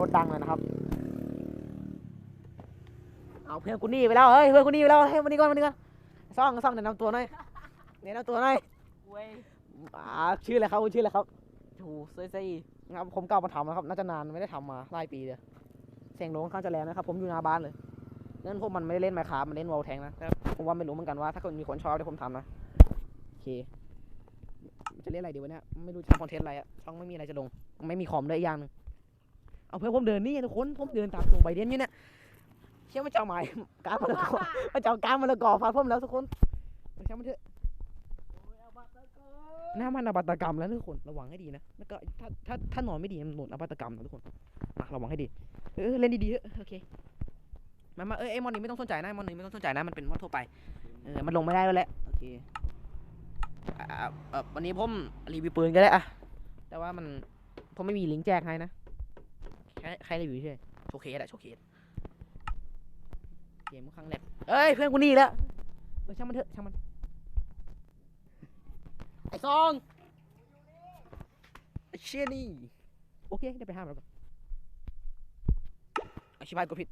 รถดังเลยนะครับ เอาเพื่อนกูหนี่ไปแล้วเฮ้ยเพื่อนกูหนี่ไปแล้วเฮ้ยวันนี้ก่อนวันนี้ก่อนซ่องซ่องแนะนำตัวหน่อยแนะนำตัวหน่อยเว้ยอ่าชื่ออะไรครับคุณชื่ออะไรครับถูเซยซี่ครับผมเก่ามาทำนะครับน่าจะนานไม่ได้ทำมาหลายปีเลยเสียงโน้ค่อนข้างจะแรงนะครับ ผมอยู่หน้าบ้านเลยนั่นพวกมันไม่ได้เล่นไมค์ครามันเล่นวอลแทงนะแต่ผมว่าไม่รู้เหมือนกันว่า ถ้าเกิดมีคนชอบเดี๋ยวผมทำนะโอเคจะเล่นอะไรดีวะเนี่ยไม่รู้จะทำคอนเทนต์อะไรอะช่องไม่มีอะไรจะลง ไม่มีคอมด้วยอีกอย่างหนึง เอาเพื่อนผมเดินนี่ทุกคนผมเดินตามตัวไบเดนอยู่เนี่ยเชื่อมันจะเอาไม้การมะละกอมันจะเอาการมะละกอฟาดผมแล้วทุกคนเชื่อมันเถอะหน้ามันอบัตกรรมแล้วทุกคนระวังให้ดีนะแล้วก็ถ้าถ้าถ้านอนไม่ดีมันโดนอบัตกรรมนะทุกคนมาระวังให้ดีเออเล่นดีๆเถอะโอเคมามาเออไอมอนนี้ไม่ต้องสนใจนะมอนนี้ไม่ต้องสนใจนะมันเป็นมอนทั่วไปเออมันลงไม่ได้แล้วแหละโอเควันนี้ผมรีวิวปืนก็ได้อะแต่ว่ามันผมไม่มีลิงก์แจกให้นะ แค่แค่รีวิวเฉยโชว์เคสอะโชว์เคสเกมครั้งแรกเอ้ยเพื่อนกูหนี่แล้วเออช่างมันเถอะช่างมันไอ้ซองไอ้เชี่ยนี่โอเคได้ไปห้ามแล้วก่อนไอชิบายกดผิด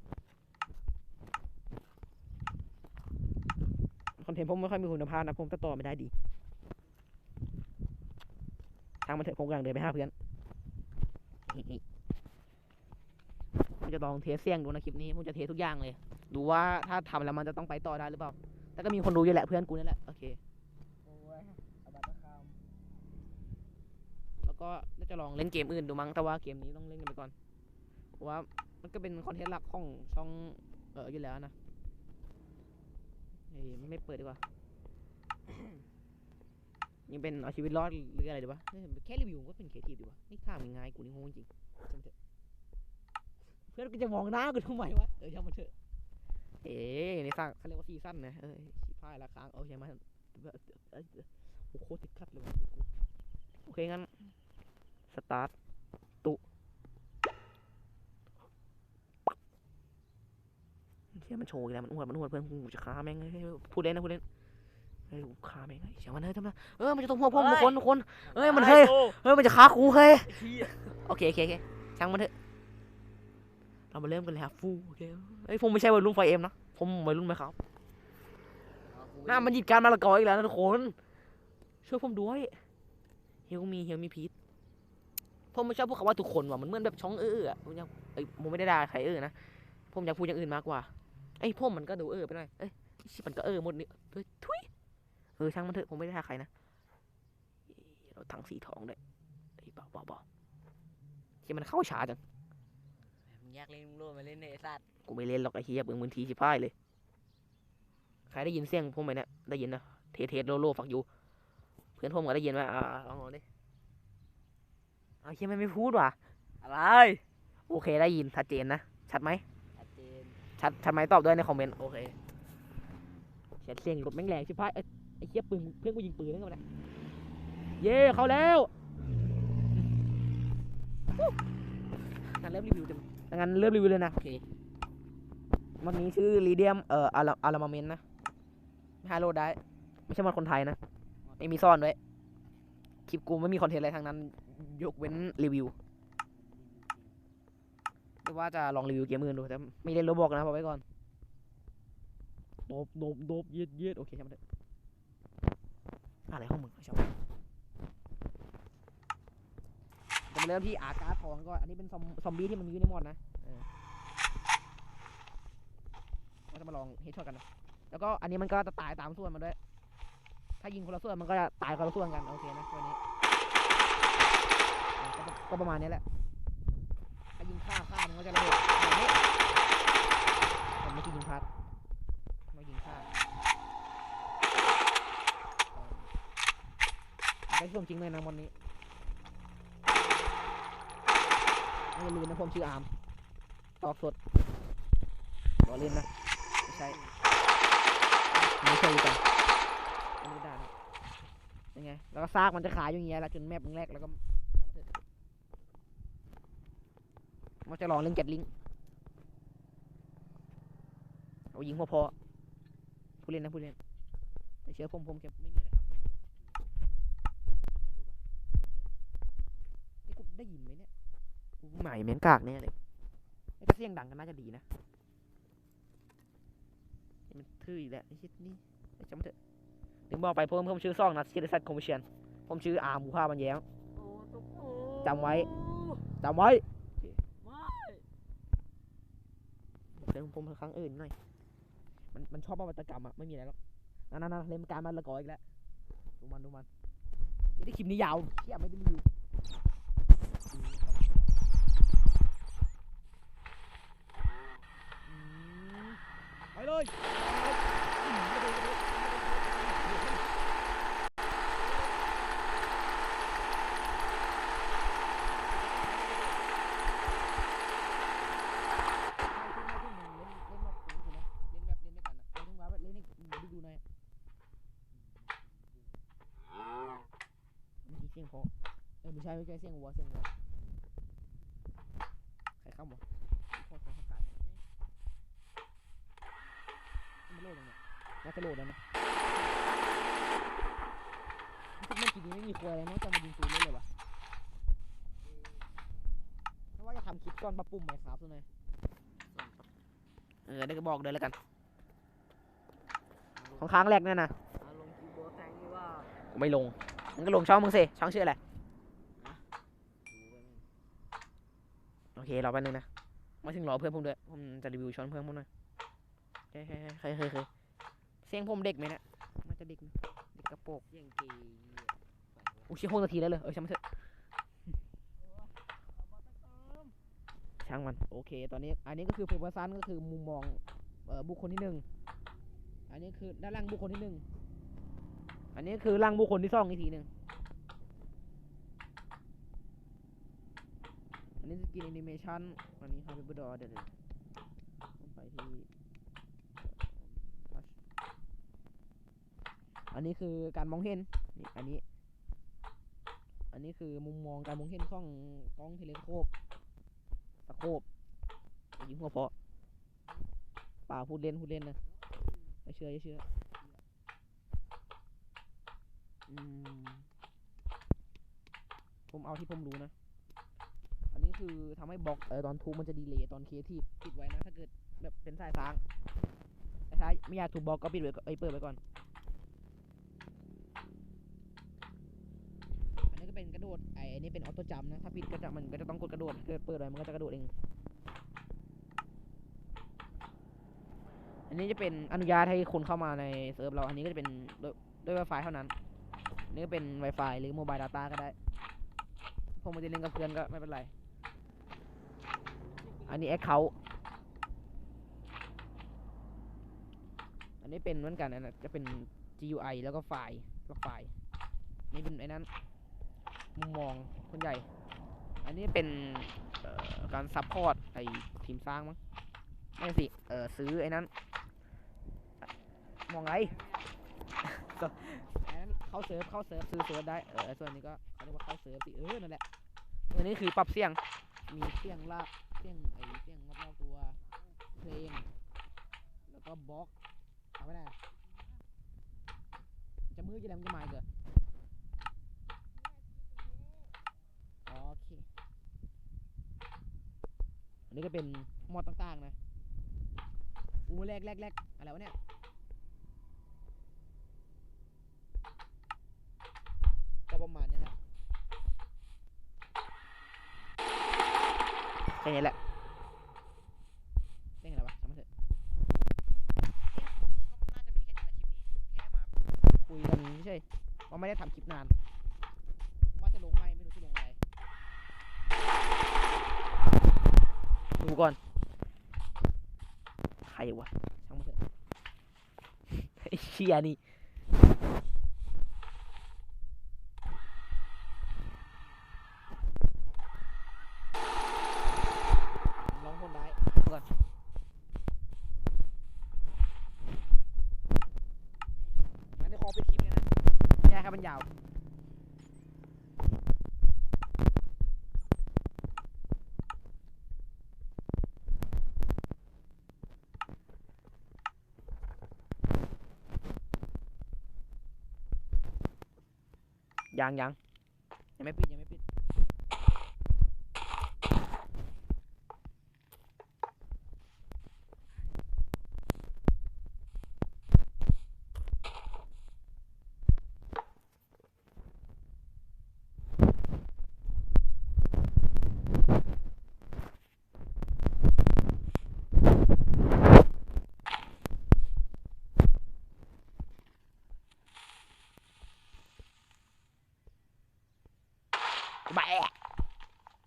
คอนเทนต์ผมไม่ค่อยมีคุณภาพนะผมตัดต่อไม่ได้ดีทางมันเถอะผมกำลังเดินไปหาเพื่อน ผมจะลองเทสเสียงดูนะคลิปนี้ผมจะเทสทุกอย่างเลย ดูว่าถ้าทำแล้วมันจะต้องไปต่อได้หรือเปล่า แต่ก็มีคนดูอยู่แหละเพื่อนกูนั่แหละ โอเคโอบัตคามแล้วก็น่าจะลองเล่นเกมอื่นดูมั้ง แต่ว่าเกมนี้ต้องเล่นกันไปก่อนเพราะว่ามันก็เป็นคอนเทนต์หลักของช่องเอออยู่แล้วนะเฮ้ยไม่เปิดดีกว่า ยังเป็นเอาชีวิตรอดหรืออะไรดีวะแค่รีวิวก็เป็นเคทีฟดีวะนี่ท่ามันง่ายกูนี่โง่จริงช่างเถอะ พื่อนก็จะมองหน้ากูทำไมวะเออช่างมันเถอะเอ๊ะนี่สร้างเขาเรียกว่าซีซั่นนะเออชิบหายละค้างโอเคมาโอ้โหโคตรติดขัดเลยว่ะชีวิตกูโอเคงั้น สตาร์ทตุเชี่ยมันโชว์อีกแล้วมันอ้วนมันอ้วนเพื่อนกูจะฆ่าแม่งเฮ้ยพูดเล่นนะพูดเล่นเฮ้ยกูฆ่าแม่งเฮ้ยเสียงมันเฮ้ยทำไมเออมันจะต้องพวกพวกทุกคนทุกคนเฮ้ยมันเฮ้ยเฮ้ยมันจะฆ่ากูเฮ้ยโอเคโอเคโอเคช่างมันเถอะ เรามาเริ่มกันเลยครับฟูโอเคเฮ้ยผมไม่ใช่วัยรุ่นไฟเอ็มนะ ผมวัยรุ่นไหมครับหน้ามันหยิบการมาละกออีกแล้วนะทุกคน ช่วยผมด้วยเฮลมีเฮลมีพีทผมไม่ชอบพูดคำว่าทุกคนว่ะมันเหมือนแบบช่องเอออะผมอยากเอ้ยผมไม่ได้ด่าใครเออนะผมอยากพูดอย่างอื่นมากกว่าไอ้ยผมมันก็ดูเออไปหน่อยเอ้ยชิมันก็เออหมดนี่เฮ้ยทุยเออช่างมันเถอะผมไม่ได้ด่าใครนะเราถังสีทองด้วยเฮ้ยเบาเบาเบาที่มันเข้าช้าจัง มึงอยากเล่นมึงโลดมาเล่นในไอ้สัตว์กูไม่เล่นหรอกไอ้เหี้ยเบิ่งมือทีชิพายเลย ใครได้ยินเสียงผมไหมเนี่ย ได้ยินนะเทเทสโลโลฝักอยู่ เพื่อนผมก็ได้ยินว่าอ่าลองลองดิเอาเหี้ยมันไม่พูดว่ะ อะไรโอเคได้ยินชัดเจนนะ ชัดไหม ชัดเจนชัดชัดไหมตอบด้วยในคอมเมนต์ โอเคเสียงเสียงรถแม่งแรงชิบหายไอ้ไอ้เหี้ยปืนเพื่อนกูยิงปืนได้ไงวะเนี่ยเย่เข้าแล้วงั้นเริ่มรีวิวกั นงั้นเริ่มรีวิวเลยนะ โอเควันนี้ชื่อลีเดียมเอ่ออาราอารามาเมนนะฮาโลได้ ไม่ใช่มันคนไทยนะ ไม่มีซ่อนด้วยคลิปกูไม่มีคอนเทนต์อะไรทางนั้น ยกเว้นรีวิวไม่ว่าจะลองรีวิวเกมอื่นดู แต่ไม่เล่นโรบอกนะบอกไว้ก่อนโดบโดบโดบเย็ดเย็ดโอเคใช่ไหมนเถอะอะไรของมึงไอ้ชอบจะมา เริ่มที่อาการ์ทองก่อนอันนี้เป็นซอมบี้ที่มันมีอยู่ในหมดนะเราจะมาลองเฮดช็อตกันนะแล้วก็อันนี้มันก็จะตายตามส่วนมันด้วย ถ้ายิงคนละส่วนมันก็จะตายคนละส่วนกันโอเคนะตัวนี้ก็ก็ประมาณนี้แหละถ้ายิงข้าข้ามันก็จะระเบิดแบบนี้ผมไม่ใช่ยิงพัดไม่ยิงข้าได้ช่วงจริงเลยนะวันนี้ ไม่ลืมนะผมชื่ออาร์มตอบสดรอเล่นนะ ไม่ใช่ ไม่ใช่กันอันนี้ด่านยังไง แล้วก็ซากมันจะขายอย่างเงี้ยแล้วจนแมปมึงแรกแล้วก็มันจะลองเล่นแกตลิงเอายิงพอพอผู้เล่นนะผู้เล่นเชื่อผมผมแค่ไม่มีอะไรครับได้ยินไหมเนี่ย ใหม่แมงกากเนี่ยเลยถ้าเสียงดังก็น่าจะดีนะนี่มันทื่ออีกแล้วไอ้ชิดนี่ไอ้จำมันเถอะถึงบอกไปผมผมชื่อซ่องนะศิริศักดิ์คอมมิชเชียนผมชื่ออาร์มหูผ้าบันแย้งโอ้ตุ๊กโอ้จำไว้จำไว้ไม่เดี๋ยวผมครั้งอื่นหน่อย มันมันชอบมาวัตกรรมอะไม่มีอะไรหรอกนั่นนั่นเล่นการมันละกออีกแล้วดูมันดูมันนี่ได้คลิปนี้ยาวเที่ยไม่ได้รีวิวอืมไปเลยอืมไปเลยไปเลยไปเลยเล่นแบบเล่นด้วยกันอะเล่นแบบเล่นให้ดูดูหน่อยเมื่อกี้เสียงเพราะเออไม่ใช่ไม่ใช่เสียงวัวเสียงวัวใครข้ามวะพ่อเขาประกาศ มันโหลดยังไงน่าจะโหลดแล้วนะรู้สึกมันทีนี้ไม่มีครัวอะไรนอกจากมายิงปืนเล่นเลยวะเพราะว่าจะทำคลิปก่อนปรับปรุงไหมครับตัวไหนอยเออได้ก็บอกเลยแล้วกัน ของครั้งแรกเนี่ยนะเอาลงคิวโบแทงนี่ว่ากูไม่ลงมึงก็ลงช่องมึงสิช่องชื่ออะไรดูไปมึงโอเครอแป๊บนึงนะมาถึงรอเพื่อนผมด้วยผมจะรีวิวช้อนเพื่อนผมหน่อย เฮ้ยเฮ้ยเฮ้ยเฮ้ยเสียงผมเด็กไหมนี่ยมันจะเด็กไหมเด็กกระโปงเสียงเกยอู้ชิหกนาทีแล้วเลยเออช่างมันเถอะช่างมันโอเค ตอนนี้ อันนี้ก็คือเพอร์ซันก็คือมุมมองเอ่อบุคคลที่หนึ่งอันนี้คือด้านล่างบุคคลที่หนึ่งอันนี้คือล่างบุคคลที่สองอีกทีหนึ่งอันนี้สกินแอนิเมชันอันนี้ฮาร์ดดอเดี๋ยวเดี๋ยวผมไปที่เอ่อ touch อันนี้คือการมองเห็นนี่อันนี้ อันนี้คือมุมมองการมองเห็นของกล้องเทเลโคปสโคปย่ายิงหัวเพาะป่าพูดเล่นพูดเล่นนะอย่าเชื่ออย่าเชื่ออืมผมเอาที่ผมรู้นะ อันนี้คือทำให้บล็อกเออตอนทูมันจะดีเลย์ตอนเอทีฟปิดไว้นะ ถ้าเกิดแบบเป็นสายทางแต่ถ้าไม่อยากถูกบล็อกก็ปิดไว้ก่อนเอ้ยเปิดไว้ก่อน เป็นกระโดดไอ้นนี้เป็นออโต้จัมนะถ้าผิดก็จะมันก็จะต้องกดกระโดดเกิดเปิดไว้มันก็จะกระโดดเอง อันนี้จะเป็นอนุญาตให้คนเข้ามาในเซิร์ฟเราอันนี้ก็จะเป็นด้วยด้วย Wi-Fi เท่านั้นอันนี้ก็เป็น Wi-Fi หรือ Mobile Data ก็ได้ผมม่ได้เล่นกับเพื่อนก็ไม่เป็นไร อันนี้ Account อันนี้เป็นเหมือนกันนะจะเป็น GUI แล้วก็ไฟล์ก็ไฟล์นี่เป็นไอ้นั้น มุมมองคนใหญ่ อันนี้เป็นการซัพพอร์ตไอทีมสร้างมั้งไม่สิ เออซื้อไอ้นั้น มองไรก็ไอ้นั้นเข้าเซิร์ฟเข้าเซิร์ฟซื้อเซิร์ฟได้ เออส่วนนี้ก็เขาเรียกว่าเข้าเซิร์ฟสิเออนั่นแหละอันนี้คือปรับเสียง มีเสียงลากเสียงไอ้เสียงรอบๆตัว เพลง แล้วก็บล็อกเอาไปไหนจะมือจะแรงจะไมาอีกเหรอ โอเค อันนี้ก็เป็นมอดต่างๆนะอู้แรกแรกแรกอะไรวะเนี่ยก็ประมาณนี้แหละแค่นี้แหละแค่นี้แหละวะจำไม่เถอะน่าจะมีแค่นี้แหละคลิปนี้แค่มาคุยกันไม่ใช่ว่าไม่ได้ทำคลิปนาน ว่าจะลงไหมไม่รู้จะลงอะไร ดูก่อน ใครวะช่างมันเถอะไอ้เชี่ยนี่ ลองคนได้ดูก่อนงั้นเดี๋ยวขอไปดคลิปเลยนะแย่ครับมันยาว ยังยังยังไม่ปิดยัง